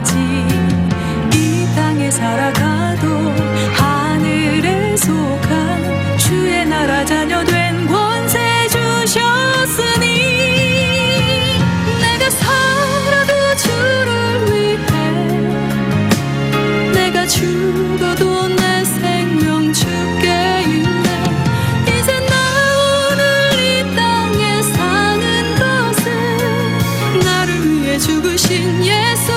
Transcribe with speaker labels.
Speaker 1: 끝까지 이 땅에 살아가도 하늘에 속한 주의 나라 자녀 된 권세 주셨으니 내가 살아도 주를 위해 내가 죽어도 내 생명 주께 있네. 이제 나 오늘 이 땅에 사는 것은 나를 위해 죽으신 예수